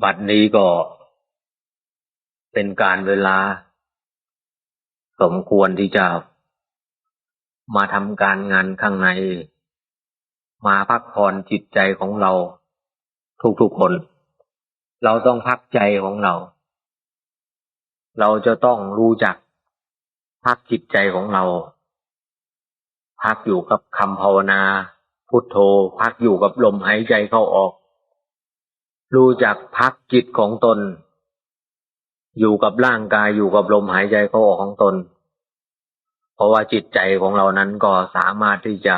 บัดนี้ก็เป็นการเวลา สมควรที่จะมาทำการงานข้างใน มาพักผ่อนจิตใจของเรา ทุกๆคน เราต้องพักใจของเรา เราจะต้องรู้จัก พักจิตใจของเรา พักอยู่กับคำภาวนา พุทโธ พักอยู่กับลมหายใจเข้าออก รู้จักพักจิตของตน อยู่กับร่างกายอยู่กับลมหายใจเข้าออกของตน เพราะว่าจิตใจของเรานั้นก็สามารถที่จะ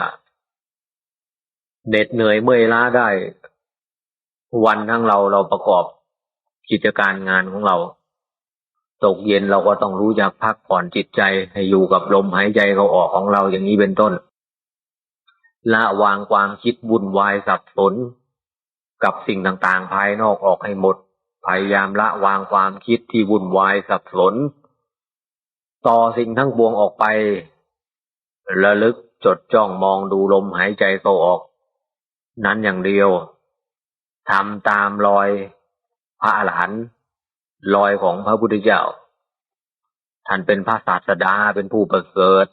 เหน็ดเหนื่อยเมื่อยล้าได้ วันทั้งเราเราประกอบกิจการงานของเรา ตกเย็นเราก็ต้องรู้จักพักผ่อนจิตใจให้อยู่กับลมหายใจเขาออกของเราอย่างนี้เป็นต้น ละวางความคิดวุ่นวายสับสน กับสิ่งต่างๆ ภายนอกออกให้หมด พยายามละวางความคิดที่วุ่นวายสับสน ต่อสิ่งทั้งปวงออกไประลึกจดจ้องมองดูลมหายใจเข้าออก นั้นอย่างเดียวทำตามรอยพระอรหันต์รอยของพระพุทธเจ้า ท่านเป็นพระศาสดาเป็นผู้ประเสริฐ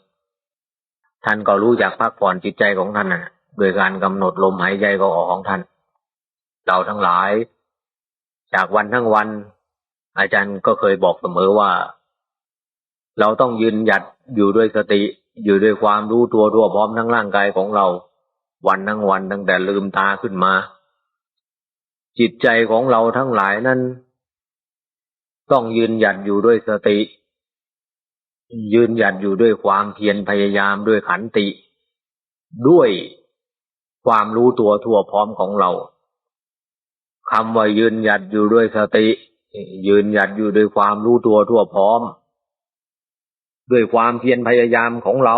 ท่านก็รู้จักพักผ่อนจิตใจของท่านนะโดยการกำหนดลมหายใจเข้าออกของท่าน เราทั้งหลาย จากวันทั้งวัน อาจารย์ก็เคยบอกเสมอว่า เราต้องยืนหยัดอยู่ด้วยสติ อยู่ด้วยความรู้ตัวทั่วพร้อมทั้งร่างกายของเรา วันทั้งวันตั้งแต่ลืมตาขึ้นมา จิตใจของเราทั้งหลายนั้น ต้องยืนหยัดอยู่ด้วยสติ ยืนหยัดอยู่ด้วยความเพียรพยายามด้วยขันติ ด้วยความรู้ตัวทั่วพร้อมของเรา คำว่ายืนหยัดอยู่ด้วยสติ ยืนหยัดอยู่ด้วยความรู้ตัวทั่วพร้อม ด้วยความเพียรพยายามของเรา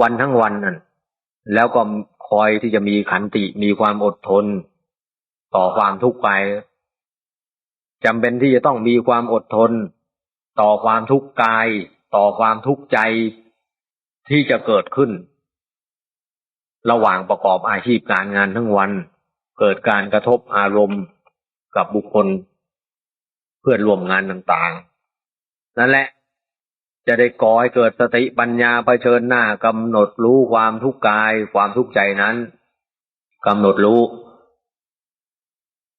วันทั้งวันนั่นแล้วก็คอยที่จะมีขันติมีความอดทน ต่อความทุกข์ไปจำเป็นที่จะต้องมีความอดทน ต่อความทุกข์กาย ต่อความทุกข์ใจที่จะเกิดขึ้น ระหว่างประกอบอาชีพการงานทั้งวัน เกิดการกระทบอารมณ์กับบุคคล เพื่อนร่วมงานต่างๆ นั่นแหละจะได้ก่อให้เกิดสติปัญญาเผชิญหน้ากำหนดรู้ความทุกข์กายความทุกข์ใจนั้นกำหนดรู้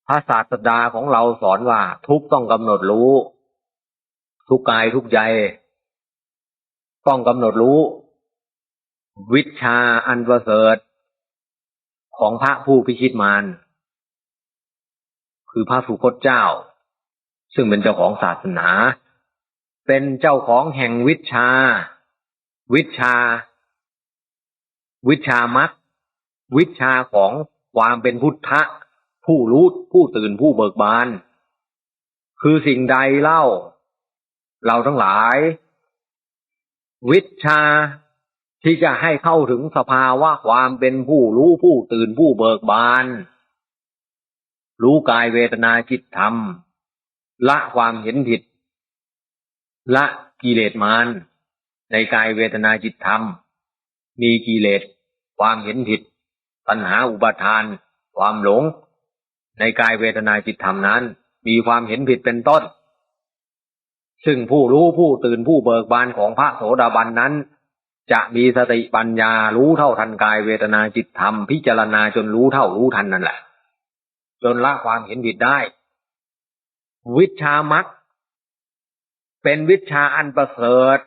พระศาสดาของเราสอนว่า ทุกต้องกำหนดรู้ ทุกกายทุกใจต้องกำหนดรู้ วิชาอันประเสริฐ ของพระผู้พิชิตมารคือพระสุคตเจ้า ซึ่งเป็นเจ้าของศาสนา เป็นเจ้าของแห่งวิชา วิชา วิชามัดวิชาของความเป็นพุทธะ ผู้รู้ผู้ตื่นผู้เบิกบาน คือสิ่งใดเล่า เราทั้งหลาย วิชา ที่จะให้เข้าถึงสภาวะความเป็นผู้รู้ผู้ตื่นผู้เบิกบาน รู้กายเวทนาจิตธรรม ละความเห็นผิด ละกิเลสมารในกายเวทนาจิตธรรม มีกิเลส ความเห็นผิด ปัญหาอุปทาน ความหลง ในกายเวทนาจิตธรรมนั้น มีความเห็นผิดเป็นต้น ซึ่งผู้รู้ผู้ตื่นผู้เบิกบานของพระโสดาบันนั้น จะมีสติปัญญารู้เท่าทันกายเวทนาจิตธรรมพิจารณาจนรู้เท่ารู้ทันนั่นแหละ จนละความเห็นผิดได้ วิชามักเป็นวิชาอันประเสริฐ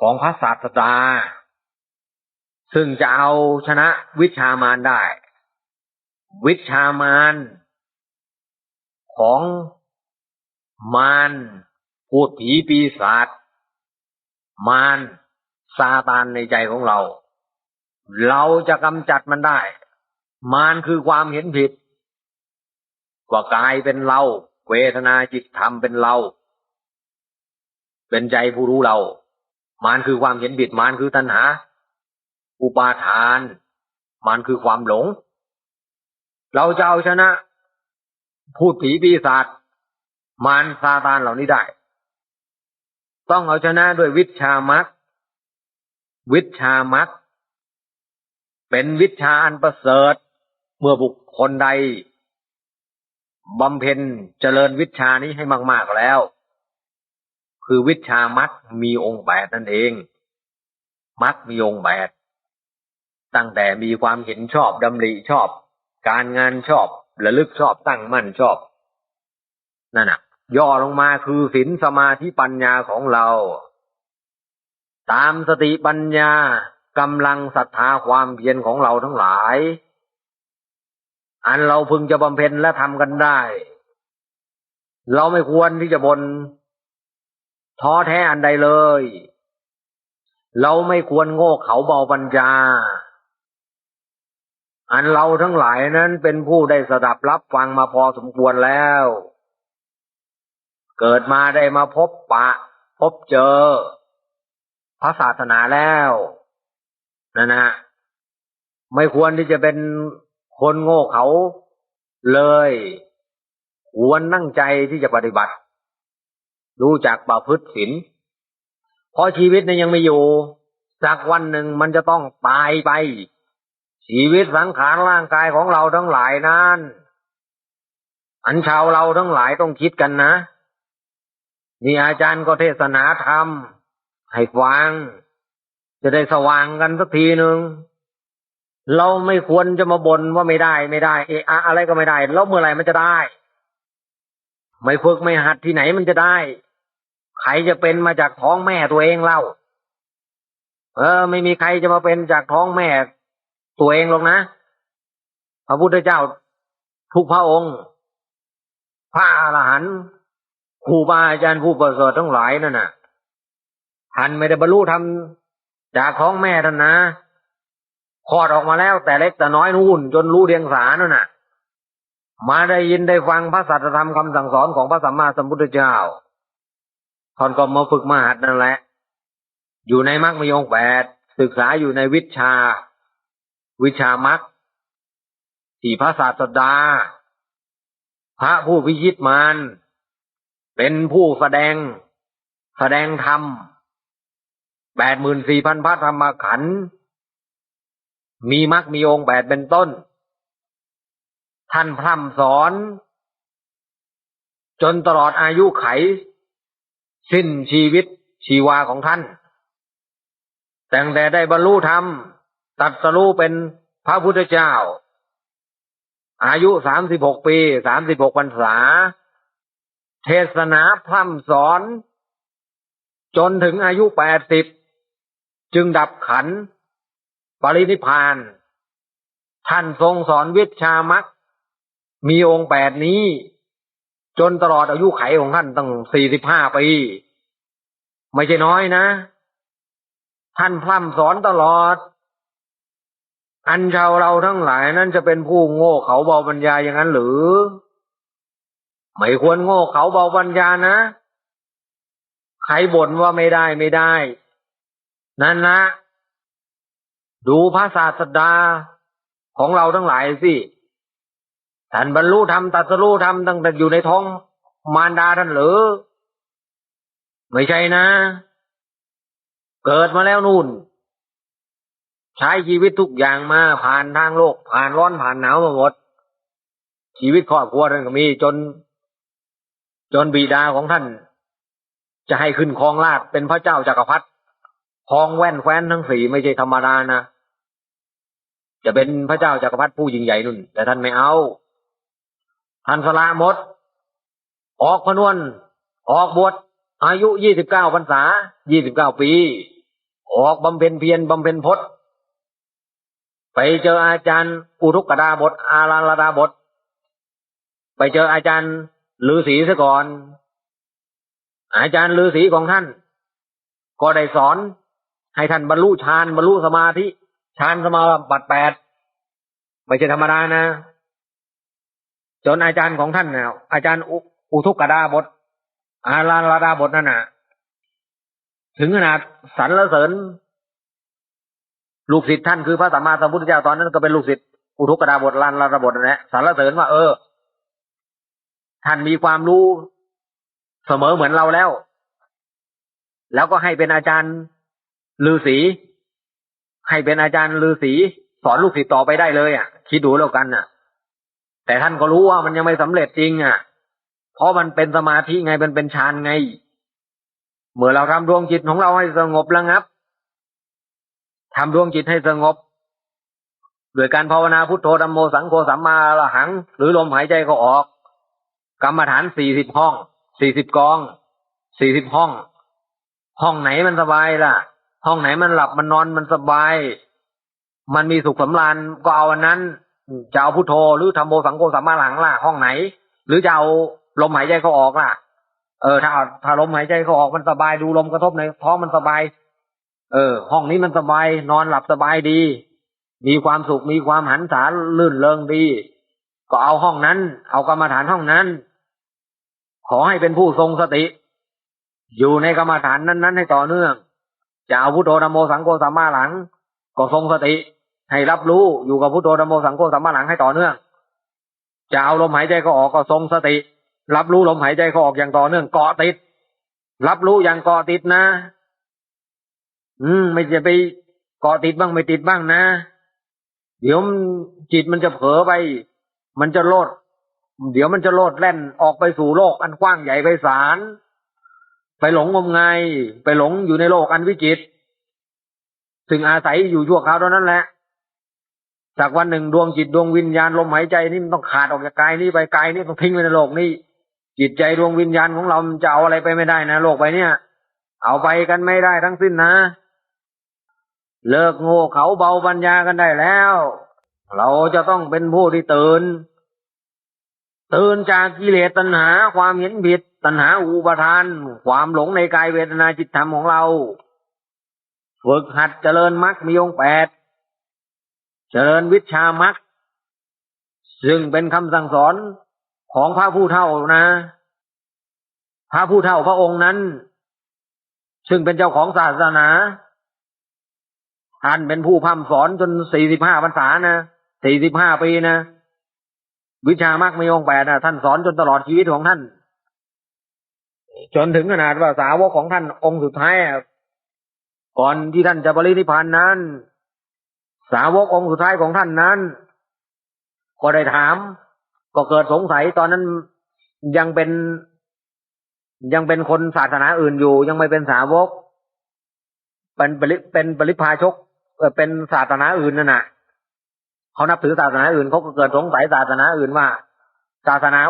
ของพระศาสดาซึ่งจะเอาชนะวิชามารได้ วิชามารของมารพูดผีปีศาจมาร ซาตานในใจของเรา เราจะกำจัดมันได้ มารคือความเห็นผิด ว่ากายเป็นเรา เวทนาจิตธรรมเป็นเรา เป็นใจผู้รู้เรา มารคือความเห็นผิด มารคือตัณหา อุปาทาน มารคือความหลง เราจะเอาชนะพูดผีปีศาจมารซาตานเหล่านี้ได้ ต้องเอาชนะด้วยวิชามัก วิชามักเป็นวิชาอันประเสริฐ เมื่อบุคคลใดบำเพ็ญเจริญวิชานี้ให้มาก ๆแล้ว คือวิชามัดมีองค์แปดนั่นเองมัดมีองค์แปดตั้งแต่มีความเห็นชอบดำริชอบ การงานชอบระลึกชอบตั้งมั่นชอบนั่นน่ะ ย่อลงมาคือศีลสมาธิปัญญาของเรา ตามสติปัญญากำลังศรัทธาความเพียรของเราทั้งหลาย อันเราพึงจะบำเพ็ญและทำกันได้ เราไม่ควรที่จะบนท้อแท้อันใดเลย เราไม่ควรโง่เขาเบาปัญญา อันเราทั้งหลายนั้นเป็นผู้ได้สดับรับฟังมาพอสมควรแล้ว เกิดมาได้มาพบปะ พบเจอ พระศาสนาแล้วนั่นะไม่ควรที่จะเป็นคนโง่เขาเลย ควรนั่งใจที่จะปฏิบัติ รู้จักประพฤติศีลเพราะชีวิตนั้ยังไม่อยู่ สักวันหนึ่งมันจะต้องตายไป ชีวิตสังขารร่างกายของเราทั้งหลายนั้น อันชาวเราทั้งหลายต้องคิดกันนะนี่อาจารย์ก็เทศนาธรรม ให้ฟังจะได้สว่างกันสักทีหนึ่งเราไม่ควรจะมาบ่นว่าไม่ได้ไม่ได้เอะอะอะไรก็ไม่ได้ แล้วเมื่อไหร่มันจะได้ ไม่ฝึกไม่หัดที่ไหนมันจะได้ ใครจะเป็นมาจากท้องแม่ตัวเองเล่า เออ ไม่มีใครจะมาเป็นจากท้องแม่ตัวเองหรอกนะพระพุทธเจ้าทุกพระองค์ พระอรหันต์ครูบาอาจารย์ผู้ประเสริฐทั้งหลายนั่นน่ะ ท่านไม่ได้บรรลุธรรมจากท้องแม่ท่านนะคลอดออกมาแล้วแต่เล็กแต่น้อยนู่น จนรู้เดียงสานั่นน่ะ มาได้ยินได้ฟังพระสัจธรรมคำสั่งสอนของพระสัมมาสัมพุทธเจ้าท่านก็มาฝึกมาหัดนั่นแหละ อยู่ในมรรคมยงแปดศึกษาอยู่ในวิชา วิชามรรคที่พระศาสดา พระผู้พิชิตมารเป็นผู้แสดง แสดงธรรม แปดหมื่นสี่พันพระธรรมขันธ์มีมรรคมีองค์แปดเป็นต้น ท่านพร่ำสอน จนตลอดอายุไข สิ้นชีวิตชีวาของท่าน แต่งแต่ได้บรรลุธรรม ตัดสรู้เป็นพระพุทธเจ้า อายุสามสิบหกปีสามสิบหกพรรษา เทศนาพร่ำสอน จนถึงอายุแปดสิบ จึงดับขัน ปรินิพาน ท่านทรงสอนวิชามักมีองค์แปดนี้ จนตลอดอายุไขของท่านตั้งสี่สิบห้าปี ไม่ใช่น้อยนะ ท่านพร่ำสอนตลอด อันชาวเราทั้งหลายนั้นจะเป็นผู้โง่เขาเบาปัญญาอย่างนั้นหรือ ไม่ควรโง่เขาเบาปัญญานะ ใครบ่นว่าไม่ได้ไม่ได้ นั่นนะ ดูพระศาสดาของเราทั้งหลายสิท่านบรรลุธรรมตัสรู้ธรรมตั้งแต่อยู่ในท้องมารดาท่านหรือ ไม่ใช่นะ เกิดมาแล้วนู่น ใช้ชีวิตทุกอย่างมาผ่านทางโลก ผ่านร้อนผ่านหนาวมาหมด ชีวิตครอบครัวท่านก็มีจน จนบิดาของท่าน จะให้ขึ้นครองราชเป็นพระเจ้าจากักรพรรดิ คองแว่นแคว้นทั้งสี่ไม่ใช่ธรรมดานะจะเป็นพระเจ้าจากักรพรรดิผู้ยิ่งใหญ่นุ่น แต่ท่านไม่เอา ท่านสละหมด ออกพนวน ออกบวชอายุยี่สิบเก้าพรรษายี่สิบเก้าปี ออกบำเพ็ญเพียรบำเพ็ญพจน์ ไปเจออาจารย์อุทุกกดาบท อาราลดาบท ไปเจออาจารย์ฤาษีซะก่อน อาจารย์ฤาษีของท่าน ก็ได้สอน ให้ท่านบรรลุฌานบรรลุสมาธิฌานสมาบัติแปดไม่ใช่ธรรมดานะ จนอาจารย์ของท่านนะอาจารย์อุทุกกดาบท อาราลาดาบทนั่นนะถึงขนาดสรรเสริญ ลูกศิษย์ท่านคือพระสัมมาสัมพุทธเจ้าตอนนั้นก็เป็นลูกศิษย์อุทุกกดาบทลานลาดาบทนั่นแหละสรรเสริญว่า เออ ท่านมีความรู้เสมอเหมือนเราแล้ว แล้วก็ให้เป็นอาจารย์ ฤาษีให้เป็นอาจารย์ฤาษีสอนลูกศิษย์ต่อไปได้เลยอะ คิดดูแล้วกันน่ะ แต่ท่านก็รู้ว่ามันยังไม่สำเร็จจริงอะ เพราะมันเป็นสมาธิไงมันเป็นฌานไง เมื่อเราทำดวงจิตของเราให้สงบระงับทำดวงจิตให้สงบโดยการภาวนาพุทโธธรรมโมสังโฆสัมมาอรหัง หรือลมหายใจก็ออก กรรมฐานสี่สิบห้อง สี่สิบกอง สี่สิบห้อง ห้องไหนมันสบายล่ะ ห้องไหนมันหลับมันนอนมันสบาย มันมีสุขสำราญก็เอาอันนั้นจะเอาพุทโธหรือธรรมโมสังโฆสัมมาอรหังล่ะห้องไหน หรือจะเอาลมหายใจเขาออกล่ะ เออ ถ้าถ้าลมหายใจเขาออกมันสบายดูลมกระทบในท้องมันสบาย เออ ห้องนี้มันสบาย นอนหลับสบายดี มีความสุขมีความหันษาลื่นเริงดี ก็เอาห้องนั้น เอากรรมฐานห้องนั้น ขอให้เป็นผู้ทรงสติ อยู่ในกรรมฐานนั้น ๆ ให้ต่อเนื่อง จะเอาพุทโธธรรมโมสังโฆสัมมาหลัง ก็ทรงสติ ให้รับรู้อยู่กับพุทโธธรรมโมสังโฆสัมมาหลังให้ต่อเนื่อง จะเอาลมหายใจก็ออกก็ทรงสติ รับรู้ลมหายใจเขาออกอย่างต่อเนื่องเกาะติด รับรู้อย่างเกาะติดนะ อืม ไม่จะไปเกาะติดบ้างไม่ติดบ้างนะ เดี๋ยวจิตมันจะเผลอไป มันจะโลด เดี๋ยวมันจะโลดแล่นออกไปสู่โลกอันกว้างใหญ่ไพศาล ไปหลงงมงาย ไปหลงอยู่ในโลกอันวิจิตรถึงอาศัยอยู่ชั่วคราวเท่านั้นแหละจากวันหนึ่งดวงจิตดวงวิญญาณลมหายใจนี่มันต้องขาดออกจากกายนี้ไปกายนี้ต้องทิ้งไว้ในโลกนี้จิตใจดวงวิญญาณของเราจะเอาอะไรไปไม่ได้นะโลกไปเนี่ย เอาไปกันไม่ได้ทั้งสิ้นนะ เลิกโง่เขาเบาปัญญากันได้แล้ว เราจะต้องเป็นผู้ที่ตื่น ตื่นจากกิเลสตัณหา ความเห็นผิด ตัณหาอุปาทาน ความหลงในกายเวทนาจิตธรรมของเราฝึกหัดเจริญมรรคมีองค์แปด เจริญวิชามรรคซึ่งเป็นคำสั่งสอนของพระผู้เท่านะ พระผู้เท่าพระองค์นั้น ซึ่งเป็นเจ้าของศาสนา ท่านเป็นผู้พร่ำสอนจนสี่สิบห้าพรรษานะสี่สิบห้าปีนะ วิชามรรคมีองแปดนะท่านสอนจนตลอดชีวิตของท่าน จนถึงขนาดว่าสาวกของท่านองค์สุดท้ายก่อนที่ท่านจะปรินิพพานนั้น สาวกองค์สุดท้ายของท่านนั้น ก็ได้ถาม ก็เกิดสงสัยตอนนั้นยังเป็นยังเป็นคนศาสนาอื่นอยู่ ยังไม่เป็นสาวก เป็นปริเป็นปริพาชกเป็นศาสนาอื่นนั่นน่ะ เขานับถือศาสนาอื่นเขาก็เกิดสงสัยศาสนาอื่นว่า ศาสนา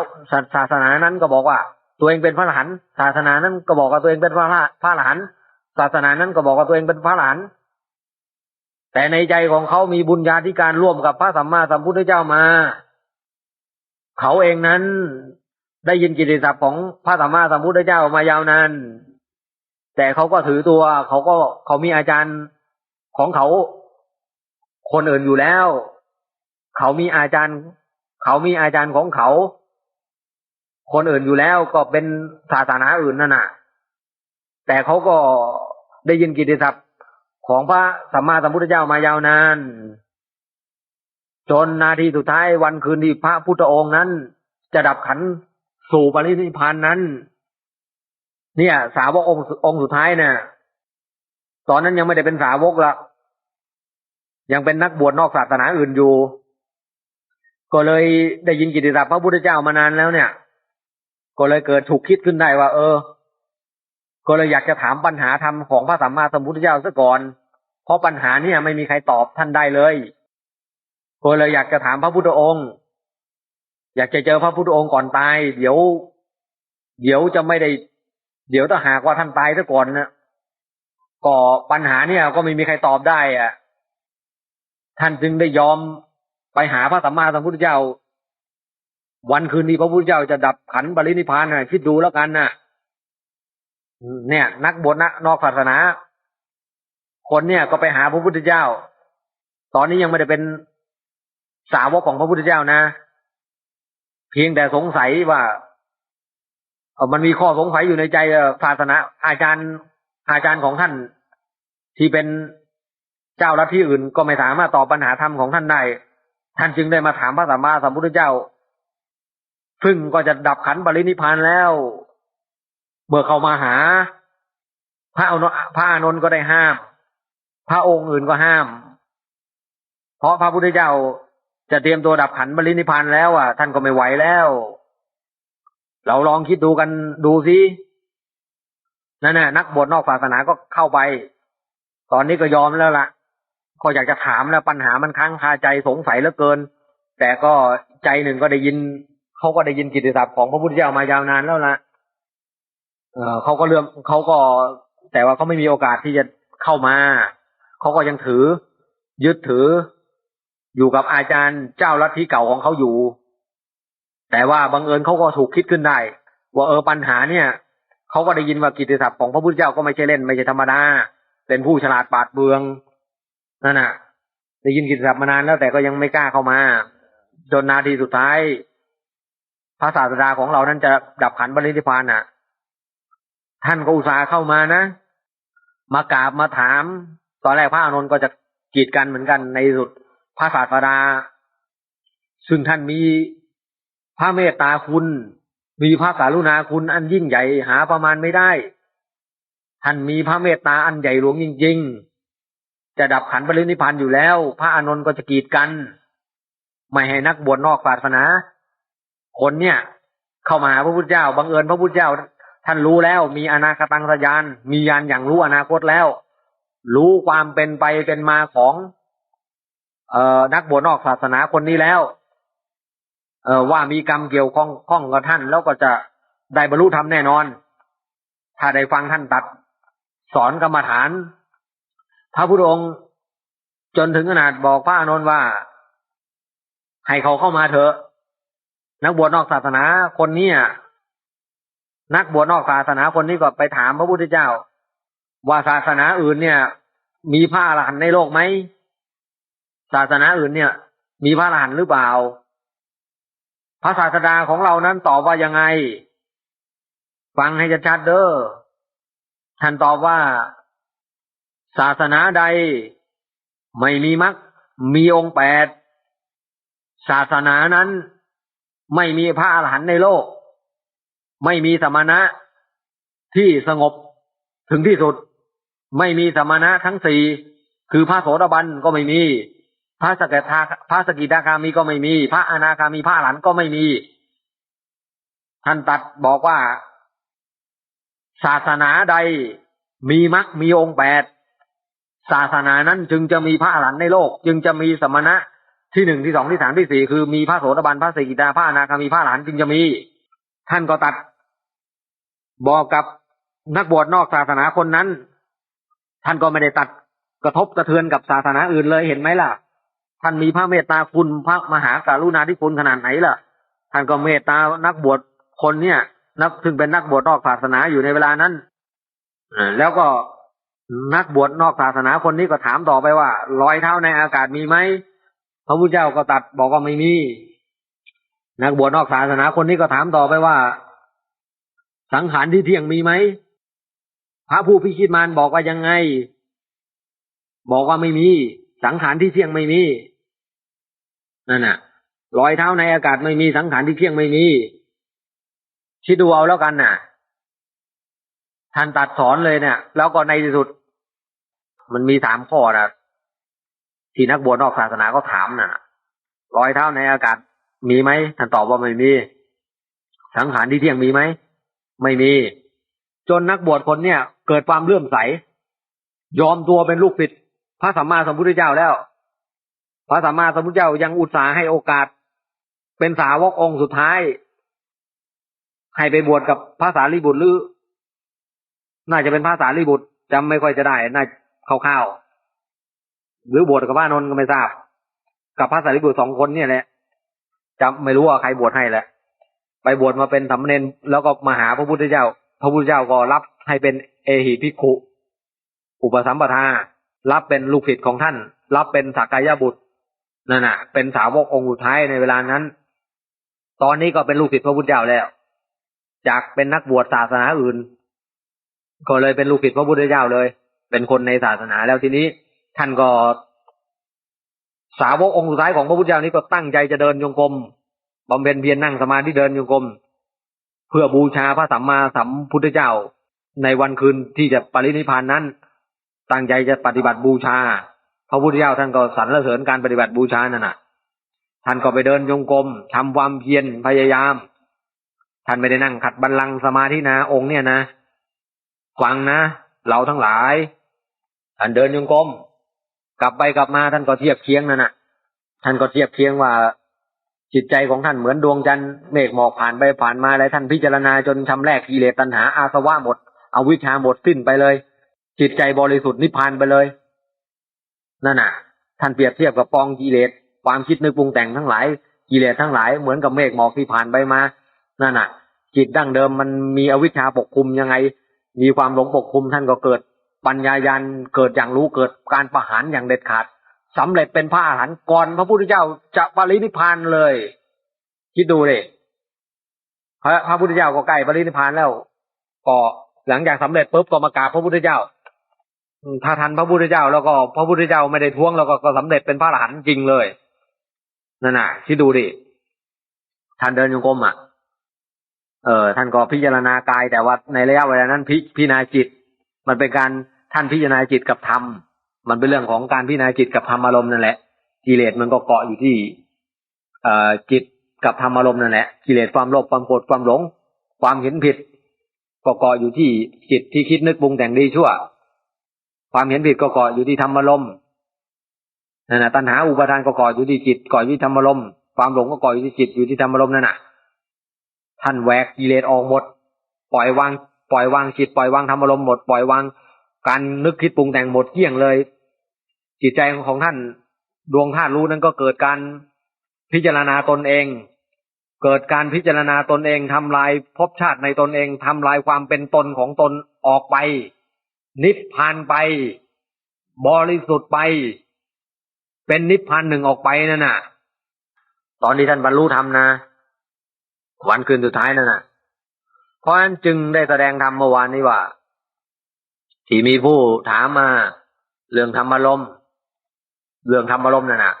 ศาสนานั้นก็บอกว่า ตัวเองเป็นพระอรหันต์ศาสนานั้นก็บอกว่าตัวเองเป็นพระพระอรหันต์ศาสนานั้นก็บอกว่าตัวเองเป็นพระอรหันต์แต่ในใจของเขามีบุญญาธิการร่วมกับพระสัมมาสัมพุทธเจ้ามา เขาเองนั้นได้ยินกิตติศัพท์ของพระสัมมาสัมพุทธเจ้ามายาวนานแต่เขาก็ถือตัว เขาก็เขามีอาจารย์ของเขาคนอื่นอยู่แล้ว เขามีอาจารย์ เขามีอาจารย์ของเขา คนอื่นอยู่แล้วก็เป็นศาสนาอื่นนั่นน่ะ แต่เขาก็ได้ยินกิตติศัพท์ของพระสัมมาสัมพุทธเจ้ามายาวนานจนนาทีสุดท้ายวันคืนที่พระพุทธองค์นั้น จะดับขันสู่ปรินิพพานนั้น เนี่ย สาวกองค์องค์สุดท้ายเนี่ยตอนนั้นยังไม่ได้เป็นสาวกละยังเป็นนักบวชนอกศาสนาอื่นอยู่ ก็เลยได้ยินกิตติศัพท์พระพุทธเจ้ามานานแล้วเนี่ย ก็เลยเกิดถูกคิดขึ้นได้ว่า เออ ก็เลยอยากจะถามปัญหาธรรมของพระสัมมาสัมพุทธเจ้าซะก่อน เพราะปัญหาเนี่ยไม่มีใครตอบท่านได้เลย ก็เลยอยากจะถามพระพุทธองค์ อยากจะเจอพระพุทธองค์ก่อนตาย เดี๋ยว เดี๋ยวจะไม่ได้ เดี๋ยวถ้าหากว่าท่านตายซะก่อนนะก็ปัญหาเนี่ยก็ไม่มีใครตอบได้ อะ ท่านจึงได้ยอม ไปหาพระสัมมาสัมพุทธเจ้า วันคืนนี้พระพุทธเจ้าจะดับขันบรินิพานนะคิดดูแล้วกันนะเนี่ย นักบวชนะนอกศาสนา คนเนี่ยก็ไปหาพระพุทธเจ้า ตอนนี้ยังไม่ได้เป็นสาวกของพระพุทธเจ้านะ เพียงแต่สงสัยว่ามันมีข้อสงสัยอยู่ในใจศาสนา อาจารย์อาจารย์ของท่าน ที่เป็นเจ้าลัทธิอื่นก็ไม่สามารถตอบปัญหาธรรมของท่านได้ ท่านจึงได้มาถามพระสัมมาสัมพุทธเจ้า ซึ่งก็จะดับขันปรินิพานแล้ว เมื่อเขามาหา พระอนุพระอานนท์ก็ได้ห้าม พระองค์อื่นก็ห้าม เพราะพระพุทธเจ้าจะเตรียมตัวดับขันบรินิพานแล้วอะ ท่านก็ไม่ไหวแล้ว เราลองคิดดูกันดูสินั่นน่ะนักบวชนอกศาสนาก็เข้าไป ตอนนี้ก็ยอมแล้วล่ะ ก็อยากจะถามแล้วปัญหามันค้างคาใจสงสัยเหลือเกิน แต่ก็ใจหนึ่งก็ได้ยินเขาก็ได้ยินกิตติศัพท์ของพระพุทธเจ้ามายาวนานแล้วละเออเขาก็เลื่อมเขาก็ แต่ว่าเขาไม่มีโอกาสที่จะเข้ามาเขาก็ยังถือ ยึดถือ อยู่กับอาจารย์เจ้าลัทธิเก่าของเขาอยู่ แต่ว่าบังเอิญเขาก็ถูกคิดขึ้นได้ว่าเออปัญหาเนี่ยเขาก็ได้ยินว่ากิตติศัพท์ของพระพุทธเจ้าก็ไม่ใช่เล่นไม่ใช่ธรรมดาเป็นผู้ฉลาดปาดเบือง นั่นน่ะได้ยินกิตศัพท์มานานแล้วแต่ก็ยังไม่กล้าเข้ามา จนนาทีสุดท้ายพระศาสดาของเรานั้นจะดับขันบริธิพานน่ะ ท่านก็อุตส่าห์เข้ามานะมากราบมาถาม ตอนแรกพระอานนท์ก็จะกีดกันเหมือนกันในสุดพระศาสดา ซึ่งท่านมีพระเมตตาคุณ มีพระกรุณาคุณอันยิ่งใหญ่หาประมาณไม่ได้ ท่านมีพระเมตตาอันใหญ่หลวงจริง ๆ จะดับขันบรินิพพานอยู่แล้ว พระอานนท์ก็จะกีดกัน ไม่ให้นักบวชนอกศาสนา คนเนี่ย เข้ามาหาพระพุทธเจ้าบังเอิญพระพุทธเจ้า ท่านรู้แล้วมีอนาคตังสยาน มียานอย่างรู้อนาคตแล้ว รู้ความเป็นไปเป็นมาของ เอ่อนักบวชนอกศาสนาคนนี้แล้ว เอ่อว่ามีกรรมเกี่ยวข้องข้องกับท่าน แล้วก็จะได้บรรลุธรรมแน่นอน ถ้าได้ฟังท่านตัด สอนกรรมฐาน พระพุทธองค์จนถึงขนาดบอกพระอานนท์ว่า ให้เขาเข้ามาเถอะ นักบวชนอกศาสนาคนนี้นักบวชนอกศาสนาคนนี้ก็ไปถามพระพุทธเจ้า ว่าศาสนาอื่นเนี่ย มีพระอรหันต์ในโลกไหมศาสนาอื่นเนี่ย มีพระอรหันต์หรือเปล่า พระศาสดาของเรานั้นตอบว่ายังไง ฟังให้ชัดๆเด้อท่านตอบว่า ศาสนาใดไม่มีมรรคมีองค์แปด ศาสนานั้นไม่มีพระอรหันต์ในโลก ไม่มีสมณะที่สงบถึงที่สุด ไม่มีสมณะทั้งสี่คือพระโสดาบันก็ไม่มี พระสกทาพระสกิทาคามีก็ไม่มี พระอนาคามีพระอรหันต์ก็ไม่มี ท่านตัดบอกว่า ศาสนาใดมีมรรคมีองค์แปด ศาสนานั้นจึงจะมีพระอรหันต์ในโลก จึงจะมีสมณะที่หนึ่งที่สองที่สามที่สี่คือมีพระโสดาบันพระสกิทาพระอนาคามีพระอรหันต์จึงจะมี ท่านก็ตัดบอกกับนักบวชนอกศาสนาคนนั้น ท่านก็ไม่ได้ตัดกระทบกระเทือนกับศาสนาอื่นเลยเห็นไหมล่ะ ท่านมีพระเมตตาคุณพระมหากรุณาธิคุณขนาดไหนล่ะ ท่านก็เมตตานักบวชคนเนี่ย นักซึ่งเป็นนักบวชนอกศาสนาอยู่ในเวลานั้นอแล้วก็ นักบวชนอกศาสนาคนนี้ก็ถามต่อไปว่า รอยเท้าในอากาศมีไหมพระพุทธเจ้าก็ตัดบอกว่าไม่มี นักบวชนอกศาสนาคนนี้ก็ถามต่อไปว่า สังขารที่เที่ยงมีไหมพระผู้พิชิตมารบอกว่ายังไง บอกว่าไม่มี สังขารที่เที่ยงไม่มีนั่นน่ะ รอยเท้าในอากาศไม่มีสังขารที่เที่ยงไม่มีคิดดูเอาแล้วกันน่ะท่านตัดสอนเลยเนี่ย แล้วก็ในที่สุด มันมีสามข้อนะที่นักบวชนอกศาสนาก็ถามน่ะรอยเท้าในอากาศมีไหมท่านตอบว่าไม่มี สังขารที่เที่ยงมีไหม ไม่มี จนนักบวชคนเนี่ย เกิดความเลื่อมใส ยอมตัวเป็นลูกศิษย์พระสัมมาสัมพุทธเจ้าแล้ว พระสัมมาสัมพุทธเจ้ายังอุตส่าห์ให้โอกาส เป็นสาวกองค์สุดท้าย ให้ไปบวชกับพระสารีบุตรหรือ น่าจะเป็นพระสารีบุตรจำไม่ค่อยจะได้ น่า คร่าวๆหรือบวชกับพระนนท์ก็ไม่ทราบ กับพระสารีบุตรสองคนเนี่ยแหละจำไม่รู้ว่าใครบวชให้แหละ ไปบวชมาเป็นสามเณรแล้วก็มาหาพระพุทธเจ้า พระพุทธเจ้าก็รับให้เป็นเอหิภิกขุอุปสัมปทา รับเป็นลูกศิษย์ของท่าน รับเป็นสักกายบุตรนั่นน่ะ เป็นสาวกองค์สุดท้ายในเวลานั้น ตอนนี้ก็เป็นลูกศิษย์พระพุทธเจ้าแล้ว จากเป็นนักบวชศาสนาอื่น ก็เลยเป็นลูกศิษย์พระพุทธเจ้าเลย เป็นคนในศาสนาแล้วทีนี้ ท่านก็สาวกองค์สุดท้ายของพระพุทธเจ้านี้ก็ตั้งใจจะเดินโยงกรมบำเพ็ญเพียรนั่งสมาธิเดินโยงกรมเพื่อบูชาพระสัมมาสัมพุทธเจ้า ในวันคืนที่จะปรินิพานนั้น ตั้งใจจะปฏิบัติบูชา พระพุทธเจ้าท่านก็สรรเสริญการปฏิบัติบูชานั่นน่ะ ท่านก็ไปเดินจงกรมทำความเพียรพยายาม ท่านไม่ได้นั่งขัดบัลลังก์สมาธินะองค์เนี่ยนะ ฟังนะ เราทั้งหลาย ท่านเดินจงกรมกลับไปกลับมาท่านก็เทียบเคียงนั่นน่ะ ท่านก็เทียบเคียงว่า จิตใจของท่านเหมือนดวงจันทร์เมฆหมอกผ่านไปผ่านมาแล้วท่านพิจารณาจนชำแรกกิเลสตัณหาอาสวะหมดเอาวิชชาหมดสิ้นไปเลย จิตใจบริสุทธิ์นิพพานไปเลยนั่นน่ะ ท่านเปรียบเทียบกับกองกิเลสความคิดนึกปรุงแต่งทั้งหลายกิเลสทั้งหลายเหมือนกับเมฆหมอกที่ผ่านไปมานั่นน่ะ จิตดั้งเดิมมันมีอวิชชาปกคลุมยังไง มีความหลงปกคลุมท่านก็เกิด ปัญญายาณเกิดอย่างรู้เกิดการประหารอย่างเด็ดขาดสำเร็จเป็นพระอรหันต์ก่อนพระพุทธเจ้าจะปรินิพพานเลย คิดดูเลยพระพระพุทธเจ้าก็ใกล้ปรินิพพานแล้วก็หลังจากสำเร็จปุ๊บก็มากราบพระพุทธเจ้าถ้าทันพระพุทธเจ้าแล้วก็พระพุทธเจ้าไม่ได้ท้วงแล้วก็ก็สำเร็จเป็นพระอรหันต์จริงเลยนั่นน่ะคิดดูดิท่านเดินโยงกรมอะเออท่านก็พิจารณากายแต่ว่าในระยะเวลานั้นพิพิจารณาจิต มันเป็นการท่านพิจารณาจิตกับธรรม มันเป็นเรื่องของการพิจารณาจิตกับธรรมอารมณ์นั่นแหละ กิเลสมันก็เกาะอยู่ที่เอ่อจิตกับธรรมอารมณ์นั่นแหละ กิเลสความโลภความโกรธความหลง ความเห็นผิดก็เกาะอยู่ที่จิตที่คิดนึกปรุงแต่งดีชั่ว ความเห็นผิดก็เกาะอยู่ที่ธรรมอารมณ์นั่นนะตัณหาอุปาทานก็เกาะอยู่ที่จิตเกาะอยู่ที่ธรรมอารมณ์ความหลงก็เกาะอยู่ที่จิตอยู่ที่ธรรมอารมณ์นั่นน่ะ ท่านแหวกกิเลสออกหมด ปล่อยวาง ปล่อยวางจิตปล่อยวางธรรมอารมณ์หมดปล่อยวางการนึกคิดปรุงแต่งหมดเกลี้ยงเลย จิตใจของท่านดวงธาตุรู้นั้นก็เกิดการพิจารณาตนเอง เกิดการพิจารณาตนเองทำลายภพชาติในตนเองทำลายความเป็นตนของตนออกไป นิพพานไป บริสุทธิ์ไป เป็นนิพพานหนึ่งออกไปนั่นน่ะ ตอนที่ท่านบรรลุธรรมนะวันคืนสุดท้ายนั่นน่ะ เพราะฉะนั้นจึงได้แสดงธรรมเมื่อวานนี้ว่า ที่มีผู้ถามมา เรื่องธรรมอารมณ์เรื่องธรรมอารมณ์นั่นนะ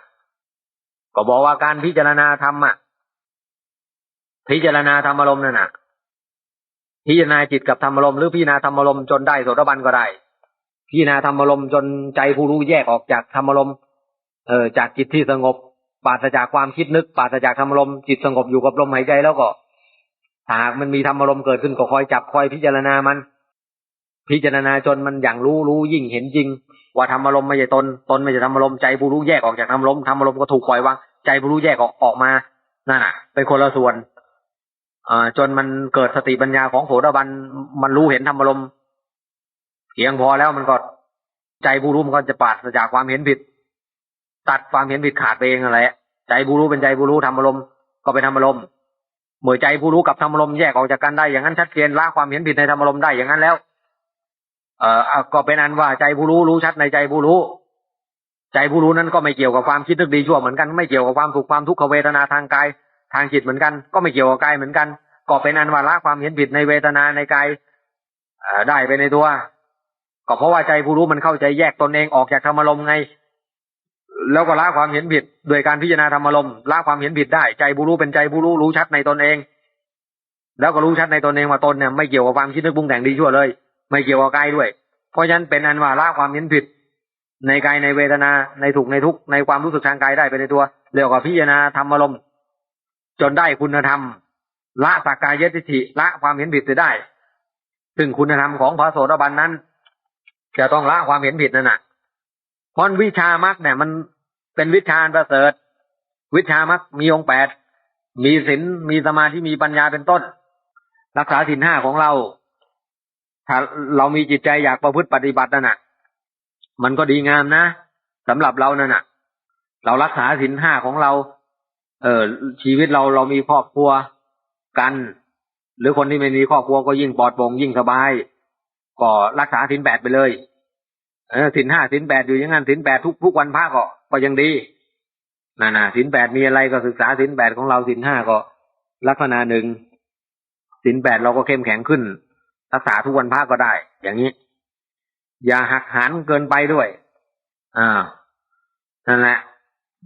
ก็บอกว่าการพิจารณาธรรมอะ พิจารณาธรรมอารมณ์นั่นนะพิจารณาจิตกับธรรมอารมณ์หรือพิจารณาธรรมอารมณ์จนได้โสดาบันก็ได้พิจารณาธรรมอารมณ์จนใจผู้รู้แยกออกจากธรรมอารมณ์เออจากจิตที่สงบปราศจากความคิดนึกปราศจากธรรมอารมณ์จิตสงบอยู่กับลมหายใจแล้วก็ หากมันมีธรรมอารมณ์เกิดขึ้นก็คอยจับคอยพิจารณามัน พิจารณาจนมันอย่างรู้รู้ยิ่งเห็นจริง ว่าธรรมอารมณ์ไม่ใช่ตนตนไม่ใช่ธรรมอารมณ์ใจผู้รู้แยกออกจากธรรมอารมณ์ธรรมอารมณ์ก็ถูกปล่อยวางใจผู้รู้แยกออกออกมานั่นน่ะเป็นคนละส่วนอ่าจนมันเกิดสติปัญญาของโสดาบันมันรู้เห็นธรรมอารมณ์เพียงพอแล้วมันก็ใจผู้รู้มันก็จะปราศจากความเห็นผิด ตัดความเห็นผิดขาดไปเองอะไรใจผู้รู้เป็นใจผู้รู้ธรรมอารมณ์ก็เป็นธรรมอารมณ์ เมื่อใจผู้รู้กับธรรมอารมแยกออกจากกันได้อย่างนั้นชัดเจนละความเห็นผิดในธรรมอารมได้อย่างนั้นแล้ว เอ่อก็เป็นอันว่าใจผู้รู้รู้ชัดในใจผู้รู้ ใจผู้รู้นั้นก็ไม่เกี่ยวกับความคิดนึกดีชั่วเหมือนกันไม่เกี่ยวกับความสุขความทุกขเวทนาทางกายทางจิตเหมือนกัน ก็ไม่เกี่ยวกับกายเหมือนกัน ก็เป็นอันว่าละความเห็นผิดในเวทนาในกายเอ่อได้ไปในตัว ก็เพราะว่าใจผู้รู้มันเข้าใจแยกตนเองออกจากธรรมอารมไง แล้วก็ละความเห็นผิด โดยการพิจารณาธรรมอารมละความเห็นผิดได้ ใจผู้รู้เป็นใจผู้รู้รู้ชัดในตนเอง แล้วก็รู้ชัดในตนเองว่าตนเนี่ยไม่เกี่ยวกับความคิดนึกปรุงแต่งดีชั่วเลย ไม่เกี่ยวกับกายด้วย เพราะฉะนั้นเป็นอันว่าละความเห็นผิด ในกายในเวทนาในถูกในทุกในความรู้สึกทางกายได้ไปในตัวเรียกว่าพิจารณาธรรมอารมจนได้คุณธรรม ละสักกายทิฏฐิละความเห็นผิดเสียได้ ซึ่งคุณธรรมของพระโสดาบันนั้น จะต้องละความเห็นผิดนั่นน่ะเพราะวิชามรรคเนี่ยมัน เป็นวิชาประเสริฐ วิชามรรคมีองแปดมีศีลมีสมาธิมีปัญญาเป็นต้น รักษาศีลห้าของเรา ถ้าเรามีจิตใจอยากประพฤติปฏิบัตินั่นน่ะ มันก็ดีงามนะสำหรับเรานั่นน่ะ เรารักษาศีลห้าของเรา เออชีวิตเราเรามีครอบครัวกัน หรือคนที่ไม่มีครอบครัวก็ยิ่งปลอดโปร่งยิ่งสบาย ก็รักษาศีลแปดไปเลย เออศีลห้าศีลแปดอยู่อย่างนั้นศีลแปดทุกทุกวันพระก็ก็ยังดีน่ะนะศีลแปดมีอะไรก็ศึกษาศีลแปดของเราศีลห้าก็ ลักษณะหนึ่งศีลแปดเราก็เข้มแข็งขึ้นรักษาทุกวันพระก็ได้ อย่างนี้ อย่าหักหันเกินไปด้วย อ่านั่นแหละ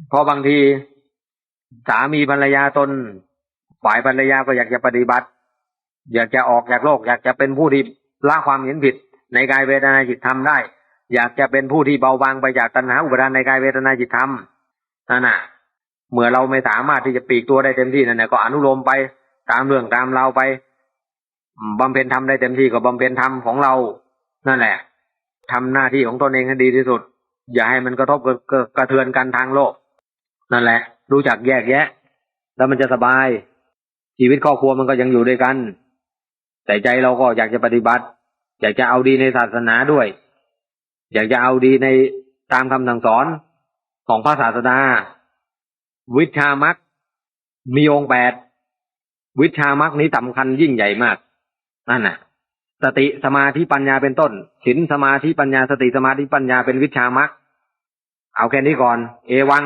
เพราะบางทีสามีภรรยาตนฝ่ายภรรยาก็อยากจะปฏิบัติ อยากจะออกจากโลก อยากจะเป็นผู้ที่ละความเห็นผิด ในกายเวทนาจิตธรรมได้ อยากจะเป็นผู้ที่เบาบางไปจากตัณหาอุปทานในกายเวทนาจิตธรรมนั่นน่ะ เมื่อเราไม่สามารถที่จะปีกตัวได้เต็มที่นั่นแหละก็อนุโลมไปตามเรื่องตามเราไปบำเพ็ญธรรมได้เต็มที่ก็บำเพ็ญธรรมของเรา นั่นแหละทำหน้าที่ของตนเองให้ดีที่สุด อย่าให้มันกระทบกระกระกระเทือนกันทางโลก นั่นแหละ รู้จักแยกแยะ แล้วมันจะสบาย ชีวิตครอบครัวมันก็ยังอยู่ด้วยกัน แต่ใจเราก็อยากจะปฏิบัติ อยากจะเอาดีในศาสนาด้วย อยากจะเอาดีในตามคำสั่งสอนของพระศาสดา วิชามักมีองค์แปดวิชามักนี้สำคัญยิ่งใหญ่มากนั่นน่ะ สติสมาธิปัญญาเป็นต้นศีลสมาธิปัญญาสติสมาธิปัญญาเป็นวิชามักเอาแค่นี้ก่อน เอวัง